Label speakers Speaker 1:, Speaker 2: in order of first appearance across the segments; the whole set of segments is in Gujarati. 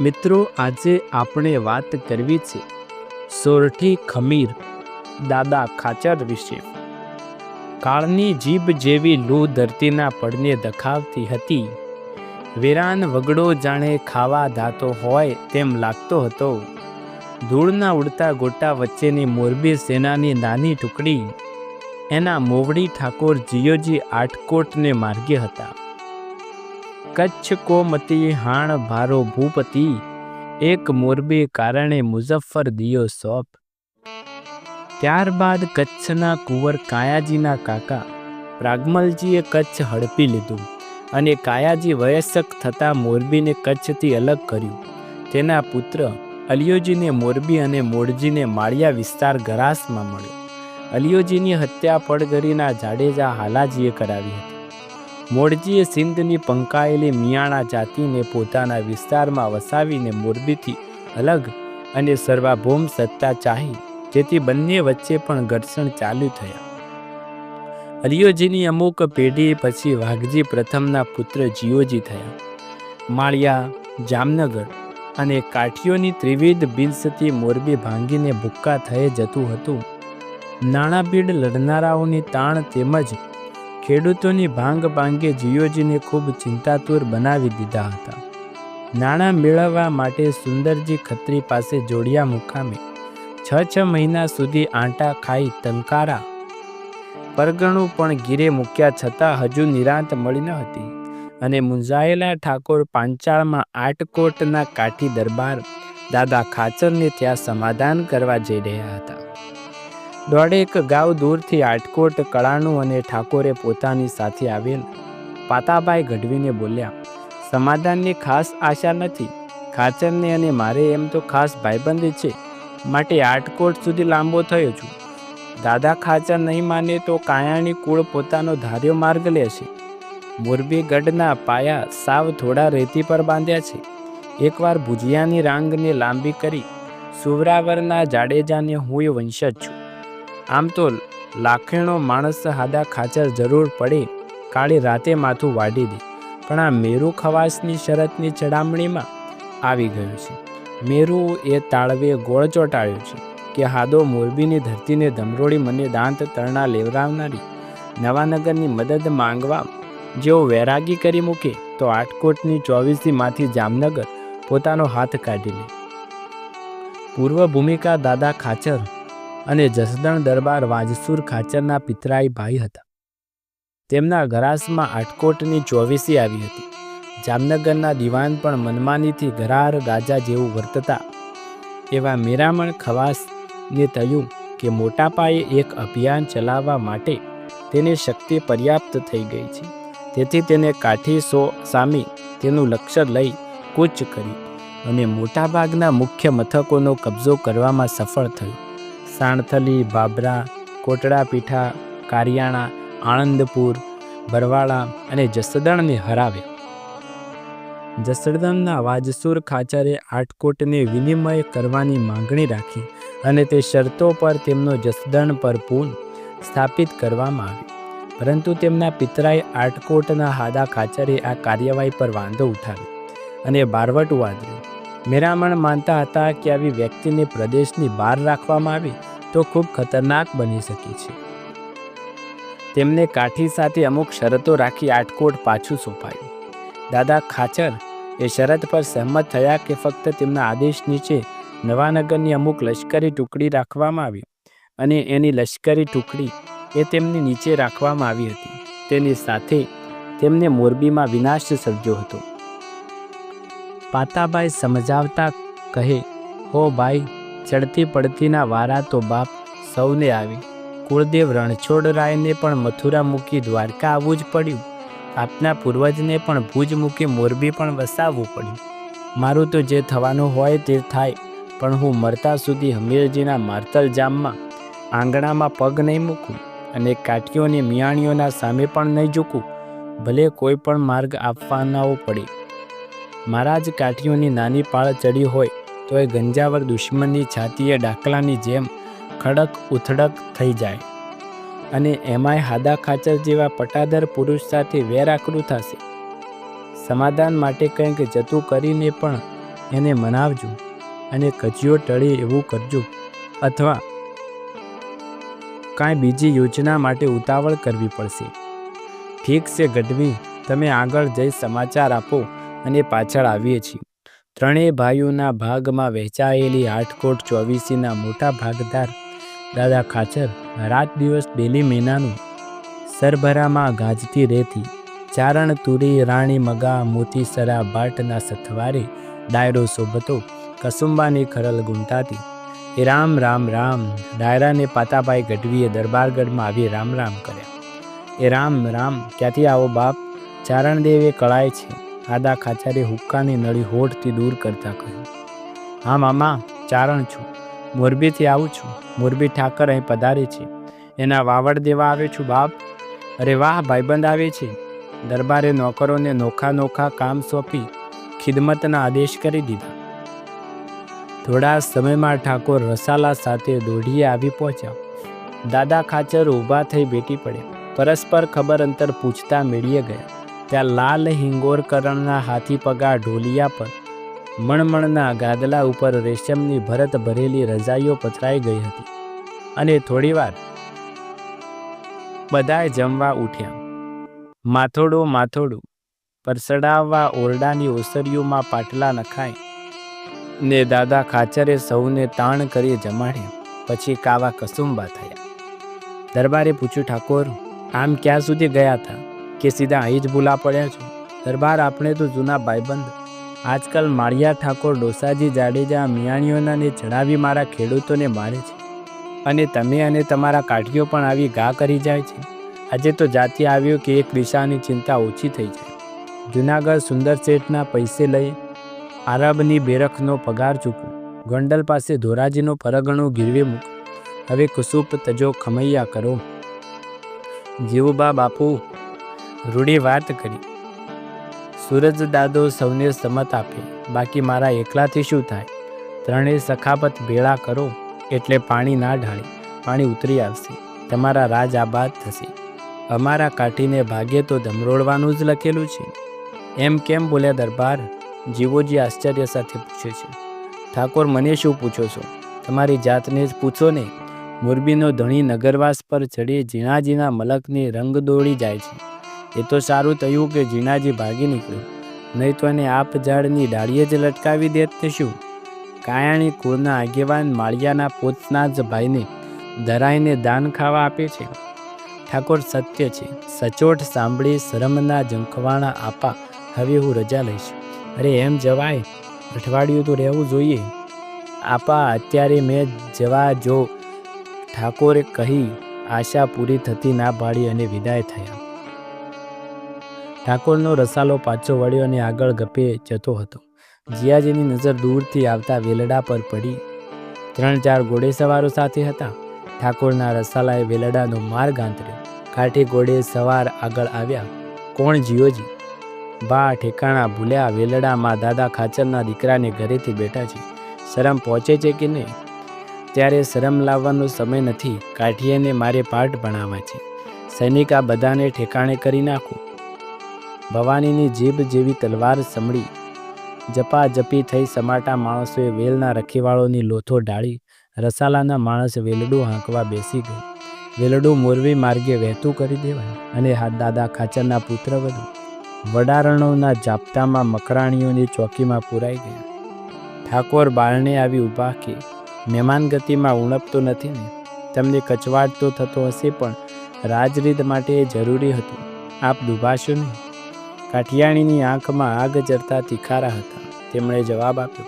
Speaker 1: મિત્રો, આજે આપણે વાત કરવી છે સોરઠી ખમીર દાદા ખાચર વિશે. કાળની જીભ જેવી લૂ ધરતીના પડને દખાવતી હતી. વેરાન વગડો જાણે ખાવા દાતો હોય તેમ લાગતો હતો. ધૂળના ઉડતા ગોટા વચ્ચેની મોરબી સેનાની નાની ટુકડી એના મોવડી ઠાકોર જીયોજી આટકોટને માર્ગે હતા. કચ્છ કોમતી હાણ ભારો ભૂપતિ, એક મોરબી કારણે મુઝફ્ફર દિયો સોપ. ત્યારબાદ કચ્છના કુંવર કાયાજીના કાકા પ્રાગમલજીએ કચ્છ હડપી લીધું અને કાયાજી વયસ્ક થતાં મોરબીને કચ્છથી અલગ કર્યું. તેના પુત્ર અલિયોજીને મોરબી અને મોરજીને માળિયા વિસ્તાર ગરાસમાં મળ્યો. અલિયોજીની હત્યા પડગરીના જાડેજા હાલાજીએ કરાવી હતી. મોડજીએ સિંધની પંકાયેલી મિયાણા જાતિને પોતાના વિસ્તારમાં વસાવીને મોરબીથી અલગ અને સર્વાભૌમ સત્તા ચાહી, જેથી બંને વચ્ચે પણ ઘર્ષણ ચાલુ થયા. અલિયોજીની અમુક પેઢી પછી વાઘજી પ્રથમના પુત્ર જીઓજી થયા. માળિયા, જામનગર અને કાઠીઓની ત્રિવિધ બિલસતી મોરબી ભાંગીને ભૂક્કા થઈ જતું હતું. નાણાબીડ લડનારાઓની તાણ તેમજ ખેડૂતોની ભાંગ ભાંગે જીયોજીને ખૂબ ચિંતાતુર બનાવી દીધા હતા. નાણાં મેળવવા માટે સુંદરજી ખત્રી પાસે જોડિયા મુકામે છ છ મહિના સુધી આંટા ખાઈ તલકારા પરગણું પણ ગીરે મૂક્યા છતાં હજુ નિરાંત મળી ન હતી અને મુંજાયેલા ઠાકોર પાંચાળમાં આટકોટના કાઠી દરબાર દાદા ખાચરને ત્યાં સમાધાન કરવા જઈ રહ્યા હતા. દોઢેક ગાવ દૂરથી આટકોટ કળાનું અને ઠાકોરે પોતાની સાથે આવેલ પાતાભાઈ ગઢવીને બોલ્યા, સમાધાનની ખાસ આશા નથી. ખાચરને અને મારે એમ તો ખાસ ભાઈબંધ છે. માટે આટકોટ સુધી લાંબો થયો છું. દાદા ખાચર નહીં માને તો કાયાણી કુળ પોતાનો ધાર્યો માર્ગ લેશે. મોરબી ગઢના પાયા સાવ થોડા રેતી પર બાંધ્યા છે. એકવાર ભુજિયાની રાંગને લાંબી કરી સુવરાવરના જાડેજાને હું વંશજ છું. આમ તો લાખેણો માણસ હાદા ખાચર જરૂર પડે, કાળી રાતે માથું વાડી દે. પણ આ મેરુ ખવાસની શરતની ચડામણીમાં આવી ગયું છે. મેરુ એ તાળવે ગોળ ચોંટાડ્યો છે કે હાદો મોરબીની ધરતીને ધમરોળી મને દાંત તરણા લેવરાવનારી. નવાનગરની મદદ માંગવા જેઓ વૈરાગી કરી મૂકે, તો આટકોટની ચોવીસીમાંથી જામનગર પોતાનો હાથ કાઢી લે. પૂર્વ ભૂમિકા દાદા ખાચર અને જસદણ દરબાર વાજસુર ખાચરના પિતરાઈ ભાઈ હતા. તેમના ગરાસમાં આટકોટની ચોવીસી આવી હતી. જામનગરના દિવાન પણ મનમાનીથી ગરાર ગાજા જેવું વર્તતા. એવા મેરામણ ખવાસને થયું કે મોટા પાયે એક અભિયાન ચલાવવા માટે તેની શક્તિ પર્યાપ્ત થઈ ગઈ છે. તેથી તેને કાઠી સો સામી તેનું લક્ષ્ય લઈ કૂચ કરી અને મોટાભાગના મુખ્ય મથકોનો કબજો કરવામાં સફળ થયું. સાણથલી, બાબરા, કોટડા પીઠા, કારિયાણા, આણંદપુર, બરવાળા અને જસદણને હરાવ્યા. જસદણના વાજસુર ખાચરે આટકોટને વિનિમય કરવાની માંગણી રાખી અને તે શરતો પર તેમનો જસદણ પર પૂન સ્થાપિત કરવામાં આવી. પરંતુ તેમના પિતરાએ આટકોટના હાદા ખાચરે આ કાર્યવાહી પર વાંધો ઉઠાવ્યો અને બારવટ વાદળ્યો મેરામણ માનતા હતા કે આવી વ્યક્તિને પ્રદેશની બહાર રાખવામાં આવે તો ખૂબ ખતરનાક બની શકે છે. તેમને કાઠી સાથે અમુક શરતો રાખી આટકોટ પાછું સોંપાયું. દાદા ખાચર એ શરત પર સહમત થયા કે ફક્ત તેમના આદેશ નીચે નવાનગરની અમુક લશ્કરી ટુકડી રાખવામાં આવી અને એની લશ્કરી ટુકડી એ તેમની નીચે રાખવામાં આવી હતી. તેની સાથે તેમને મોરબીમાં વિનાશ સર્જ્યો હતો. પાતાભાઈ સમજાવતા કહે, હો ભાઈ, ચડતી પડતીના વારા તો બાપ સૌને આવી. કુળદેવ રણછોડરાયને પણ મથુરા મૂકી દ્વારકા આવવું જ પડ્યું. આપના પૂર્વજને પણ ભુજ મૂકી મોરબી પણ વસાવવું પડ્યું. મારું તો જે થવાનું હોય તે થાય, પણ હું મરતા સુધી હમીરજીના મારતલ જામમાં આંગણામાં પગ નહીં મૂકું અને કાઠીઓની મિયાણીઓના સામે પણ નહીં ઝૂકું. ભલે કોઈ પણ માર્ગ આપવાનાઓ પડે મારા જ કાઠીઓની નાની પાળ ચડી હોય, તો એ ગંજાવર દુશ્મનની છાતીએ ડાકલાની જેમ ખડક ઉથડક થઈ જાય. અને એમાંય હાદા ખાચર જેવા પટાદર પુરુષ સાથે વેરાકરું થશે. સમાધાન માટે કંઈક જતું કરીને પણ એને મનાવજો અને કચિયો ટળે એવું કરજો. અથવા કાંઈ બીજી યોજના માટે ઉતાવળ કરવી પડશે. ઠીક છે ગઢવી, તમે આગળ જઈ સમાચાર આપો. અને પાછળ આવીએ છીએ. ત્રણેય ભાઈઓના ભાગમાં વહેંચાયેલી આઠકોટ ચોવીસીના મોટા ભાગદાર દાદા ખાચર રાત દિવસ બેલી મહિનાનું સરભરામાં ગાજતી રહેતી. ચારણ તુરી રાણી મગા મોતીસરા બાટના સથવારે ડાયરો સોબતો કસુંબાની ખરલ ગુંટાતી એ રામ રામ રામ, ડાયરાને પાતાભાઈ ગઢવીએ દરબારગઢમાં આવી રામ રામ કર્યા. એ રામ રામ, ક્યાંથી આવો બાપ? ચારણદેવે કળાય છે. આદા ખાચારે હુક્કાની નળી હોઠથી દૂર કરતા કહ્યું, હા મામા, ચારણ છું. મોરબીથી આવું છું. મોરબી ઠાકર અહીં પધારે છે. એના વાવડ દેવા આવે છું બાપ. અરે વાહ, ભાઈબંધ આવે છે. દરબારે નોકરોને નોખા નોખા કામ સોંપી ખિદમતના આદેશ કરી દીધા. થોડા સમયમાં ઠાકોર રસાલા સાથે દોઢીએ આવી પહોંચ્યા. દાદા ખાચર ઊભા થઈ બેટી પડ્યા. પરસ્પર ખબર અંતર પૂછતા મેળીએ ગયા. ત્યાં લાલ હિંગોરકરણના હાથી પગા ઢોલિયા પર મણમણના ગાદલા ઉપર રેશમની ભરત ભરેલી રજાઈઓ પથરાઈ ગઈ હતી. અને થોડીવાર બધાએ જમવા ઉઠ્યા. માથોડો માથોડું પરસડાવવા ઓરડાની ઓસરીઓમાં પાટલા નખાય ને દાદા ખાચરે સૌને તાણ કરી જમાડ્યા. પછી કાવા કસુંબા થયા. દરબારે પૂછ્યું, ઠાકોર, આમ ક્યાં સુધી ગયા હતા? કે સીધા અહીં જ ભૂલા પડ્યા છો? દરબાર આપણે તો જૂના ભાઈબંધ. આજકાલ માળિયા ઠાકોર ડોસાજી જાડેજા મિયાણીઓના ને જણાવી મારા ખેડૂતોને મારે છે. અને તમે અને તમારા કાઠીઓ પણ આવી ઘા કરી જાય છે. આજે તો જાતિ આવ્યો કે એક દિશાની ચિંતા ઓછી થઈ જાય. જુનાગઢ સુંદર શેઠના પૈસે લઈ આરબની બેરખનો પગાર ચૂકવો. ગોંડલ પાસે ધોરાજીનો પરગણો ગીરવે મૂકો. હવે કુસુપ તજો ખમૈયા કરો. જીવબા બાપુ રૂડી વાત કરી. સૂરજ દાદો સૌને સમત આપે, બાકી મારા એકલાથી શું થાય? ત્રણેય સખાપત ભેળા કરો, એટલે પાણી ના ઢાળે, પાણી ઉતરી આવશે, તમારા રાજ આબાદ થશે. અમારા કાઠીને ભાગે તો ધમરોડવાનું જ લખેલું છે. એમ કેમ બોલ્યા દરબાર? જીવોજી આશ્ચર્ય સાથે પૂછે છે. ઠાકોર, મને શું પૂછો છો? તમારી જાતને જ પૂછો ને. મોરબીનો ધણી નગરવાસ પર ચડી ઝીણા ઝીણા મલકની રંગ દોડી જાય છે. એ તો સારું થયું કે ઝીણાજી ભાગી નીકળ્યું. નહીં તો એને આપ ઝાડની ડાળીએ જ લટકાવી દેત તે શું? કાયાણી કુળના આગેવાન માળિયાના પોતના જ ભાઈને ધરાઈને દાન ખાવા આપે છે. ઠાકોર સત્ય છે. સચોટ સાંભળી શરમના ઝંખવાણા આપા હવે હું રજા લઈશ. અરે એમ જવાય. અઠવાડિયું તો રહેવું જોઈએ. આપા અત્યારે મેં જવા જો. ઠાકોરે કહી, આશા પૂરી થતી ના પાડી અને વિદાય થયા. ઠાકોરનો રસાલો પાછો વળ્યો અને આગળ ગપે જતો હતો. જીયાજીની નજર દૂરથી આવતા વેલડા પર પડી. ત્રણ ચાર ઘોડેસવારો સાથે હતા. ઠાકોરના રસાલાએ વેલડાનો માર્ગ આંતર્યો. કાઠી ઘોડે સવાર આગળ આવ્યા. કોણ જીઓજી બા, ઠેકાણા ભૂલ્યા. વેલડામાં દાદા ખાચરના દીકરાને ઘરેથી બેઠા છે. શરમ પહોંચે છે કે નહીં? ત્યારે શરમ લાવવાનો સમય નથી. કાઠીએને મારે પાઠ ભણાવવા છે. સૈનિક આ બધાને ઠેકાણે કરી નાખો. ભવાનીની જીભ જેવી તલવાર સમળી જપા જપી થઈ સમાટા માણસોએ વેલના રખીવાળોની લોથો ઢાળી. રસાલાના માણસ વેલડું હાંકવા બેસી ગઈ. વેલડું મોરવી માર્ગે વહેતું કરી દેવાય અને હાથ દાદા ખાચરના પુત્ર વધુ. વડારણોના જાપતામાં મકરાણીઓની ચોકીમાં પુરાઈ ગયા. ઠાકોર બારણે આવી ઊભા કે, મહેમાન ગતિમાં ઉણપતો નથી ને? તમને કચવાટ તો થતો હશે પણ રાજરીત માટે એ જરૂરી હતું. આપ દુભાશો નહીં. કાઠિયાણીની આંખમાં આગ જરતા તિખારા હતા. તેમણે જવાબ આપ્યો,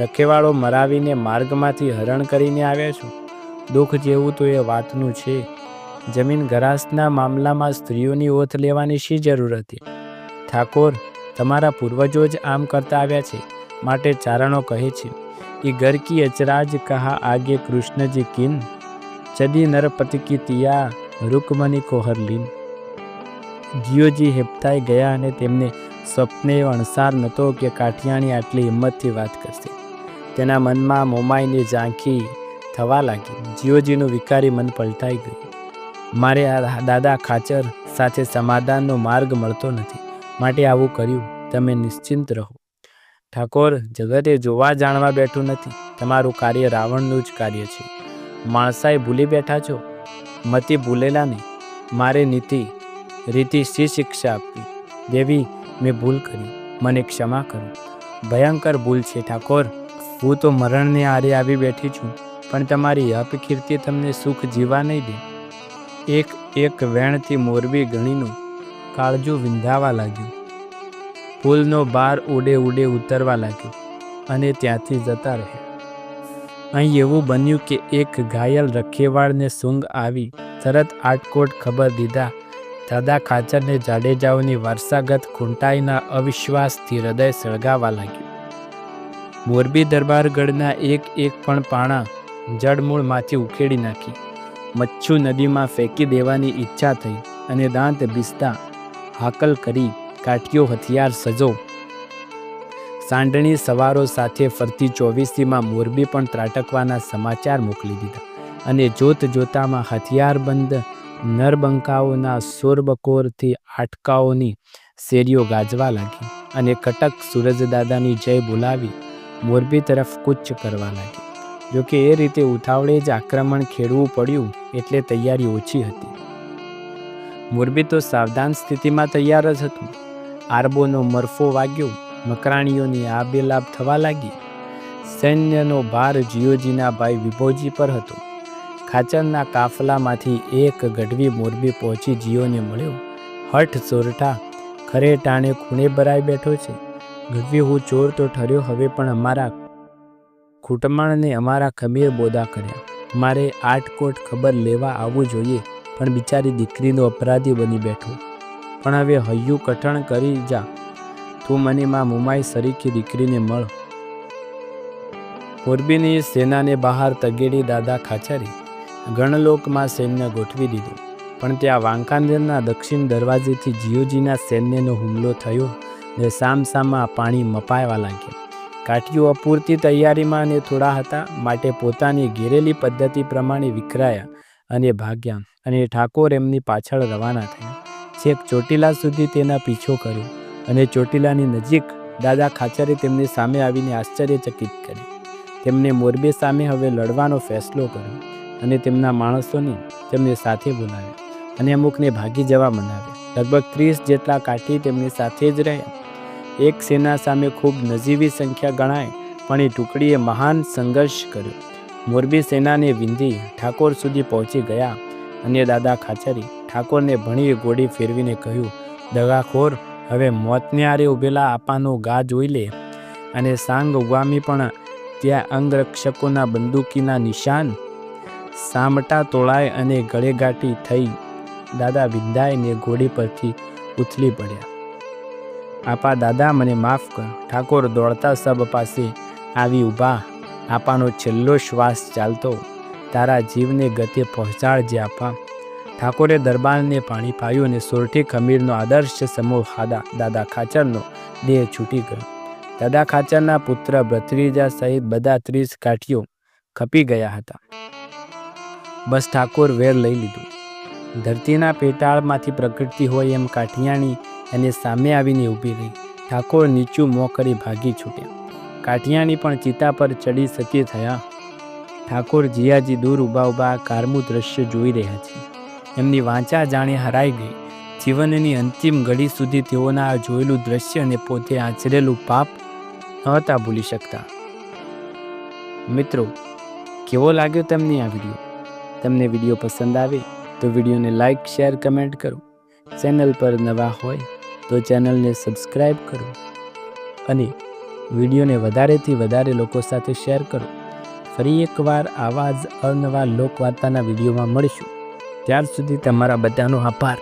Speaker 1: રખેવાળો મરાવીને માર્ગમાંથી હરણ કરીને આવ્યા છો. દુઃખ જેવું તો એ વાતનું છે. જમીન ગરાસના મામલામાં સ્ત્રીઓની ઓથ લેવાની શી જરૂર હતી? ઠાકોર, તમારા પૂર્વજો જ આમ કરતા આવ્યા છે, માટે ચારણો કહે છે. એ ઘર કી અચરાજ કહા આગે કૃષ્ણજી કિન. ચદી નરપતિ કી તિયા, રૂકમની કોહરલીન જીઓજી જીઓજી હેપતાઈ ગયા અને તેમને સ્વપ્ને અણસાર નહોતો કે કાઠિયાણી આટલી હિંમતથી વાત કરશે. તેના મનમાં મોમાઈની ઝાંખી થવા લાગી. જીઓજીનું વિકારી મન પલટાઈ ગયું. મારે આ દાદા ખાચર સાથે સમાધાનનો માર્ગ મળતો નથી. માટે આવું કર્યું. તમે નિશ્ચિંત રહો. ઠાકોર, જગતે જોવા જાણવા બેઠું નથી. તમારું કાર્ય રાવણનું જ કાર્ય છે. માણસાએ ભૂલી બેઠા છો? મતી ભૂલેલા નહીં. મારે નીતિ રીતિ શી શિક્ષા આપવી? દેવી, મેં ભૂલ કરી. મને ક્ષમા કરો. ભયંકર ભૂલ છે, ઠાકોર. હું તો મરણને આરે આવી બેઠી છું, પણ તમારી અપકીર્તિ તમને સુખ જીવા નહીં દે. એક એક વેણથી મોરબી ગણીનું કાળજું વિંધાવા લાગ્યું. પુલનો બાર ઉડે ઉડે ઉતરવા લાગ્યો અને ત્યાંથી જતા રહ્યા અહીં એવું બન્યું કે એક ઘાયલ રખેવાળને સૂંઘ આવી, તરત આટકોટ ખબર દીધા દાદા ખાચરને જાડેજાઓની વારસાગત ખૂંટાઈના અવિશ્વાસથી હૃદય સળગાવા લાગ્યું. મોરબી દરબારગઢના એક એક પણ પાણા જડમૂળમાંથી ઉખેડી નાખી. મચ્છુ નદીમાં ફેંકી દેવાની ઈચ્છા થઈ અને દાંત બીસતા હાકલ કરી કાઠીઓ હથિયાર સજો. સાંડણી સવારો સાથે ફરતી ચોવીસીમાં મોરબી પણ ત્રાટકવાના સમાચાર મોકલી દીધા અને જોત જોતામાં હથિયારબંધ નરબંકાઓના સોરબકોરથી આટકાઓની શેરીઓ ગાજવા લાગી અને કટક સૂરજદાદાની જય બોલાવી મોરબી તરફ કૂચ કરવા લાગી. જોકે એ રીતે ઉતાવળે જ આક્રમણ ખેડવું પડ્યું એટલે તૈયારી ઓછી હતી. મોરબી તો સાવધાન સ્થિતિમાં તૈયાર જ હતું. આરબોનો મરફો વાગ્યો, મકરાણીઓની આબેલાભ થવા લાગી. સૈન્યનો ભાર જીઓજીના ભાઈ વિભોજી પર હતો. ખાચરના કાફલામાંથી એક ગઢવી મોરબી પહોંચી જીઓને મળ્યો. હઠ ચોરઠા, ખરે ટાણે ખૂણે ભરાઈ બેઠો છે? ગઢવી, હું ચોર તો ઠર્યો, હવે પણ અમારા ખૂટમાણને અમારા ખમીર બોદા કર્યા. મારે આટકોટ ખબર લેવા આવવું જોઈએ, પણ બિચારી દીકરીનો અપરાધી બની બેઠો. પણ હવે હૈયું કઠણ કરી જા. તું મને માં મુમાઈ સરીખી દીકરીને મળ. મોરબીની સેનાને બહાર તગેડી દાદા ખાચરી. ગણલોકમાં સૈન્ય ગોઠવી દીધું. પણ ત્યાં વાંકાનેરના દક્ષિણ દરવાજેથી જીઓજીના સૈન્યનો હુમલો થયો ને સામસામા પાણી મપાવા લાગ્યા. કાઠીઓ અપૂરતી તૈયારીમાં અને થોડા હતા માટે પોતાની ઘેરેલી પદ્ધતિ પ્રમાણે વિખરાયા અને ભાગ્યા અને ઠાકોર એમની પાછળ રવાના થયા. છેક ચોટીલા સુધી તેના પીછો કર્યો અને ચોટીલાની નજીક દાદા ખાચરે તેમની સામે આવીને આશ્ચર્યચકિત કરી તેમને મોરબી સામે હવે લડવાનો ફેસલો કર્યો. અને તેમના માણસોને તેમને સાથે બોલાવ્યા અને અમુકને ભાગી જવા મનાવ્યા. લગભગ ત્રીસ જેટલા કાઠી તેમની સાથે જ રહ્યા. એક સેના સામે ખૂબ નજીવી સંખ્યા ગણાય, પણ એ ટુકડીએ મહાન સંઘર્ષ કર્યો. મોરબી સેનાને વિંધી ઠાકોર સુધી પહોંચી ગયા અને દાદા ખાચરી ઠાકોરને ભણી ગોળી ફેરવીને કહ્યું, દગાખોર, હવે મોતને આરે ઉભેલા આપાનો ગા જોઈ લે અને સાંગ ઉગામી પણ ત્યાં અંગરક્ષકોના બંદૂકીના નિશાન સામટા તોળાય અને ગળેગાટી થઈ દાદા વિંધાઈને ઘોડી પરથી ઉથલી પડ્યા. આપા દાદા, મને માફ કર. ઠાકોર દોડતા સબ પાસે આવી ઊભા. આપાનો છેલ્લો શ્વાસ ચાલતો. તારા જીવને ગતે પહોંચાડજે આપા. ઠાકોરે દરબારને પાણી પાયું અને સોરઠી ખમીરનો આદર્શ સમૂહ હાદા દાદા ખાચરનો દેહ છૂટી ગયો. દાદા ખાચરના પુત્ર ભત્રીજા સહિત બધા ત્રીસ કાઠીઓ ખપી ગયા હતા. બસ ઠાકોર વેર લઈ લીધું. ધરતીના પેટાળમાંથી પ્રકૃતિ હોય એમ કાઠિયાણી એને સામે આવીને ઊભી રહી. ઠાકોર નીચું મોં કરી ભાગી છૂટ્યા. કાઠિયાણી પણ ચિતા પર ચડી સતી થયા. ઠાકોર જીયાજી દૂર ઊભા ઊભા કારમું દ્રશ્ય જોઈ રહ્યા છે. એમની વાંચા જાણે હરાઈ ગઈ. જીવનની અંતિમ ઘડી સુધી તેઓના આ જોયેલું દ્રશ્ય અને પોતે આચરેલું પાપ નહોતા ભૂલી શકતા. મિત્રો, કેવો લાગ્યો તમને આ વીડિયો? તમને વીડિયો પસંદ આવે તો વિડીયોને લાઇક શેર, કમેન્ટ કરો. ચેનલ પર નવા હોય તો ચેનલને સબસ્ક્રાઈબ કરો અને વિડીયોને વધારેથી વધારે લોકો સાથે શેર કરો. ફરી એકવાર આવા જ અવનવા લોકવાર્તાના વિડીયોમાં મળીશું. ત્યાર સુધી તમારા બધાનો આભાર.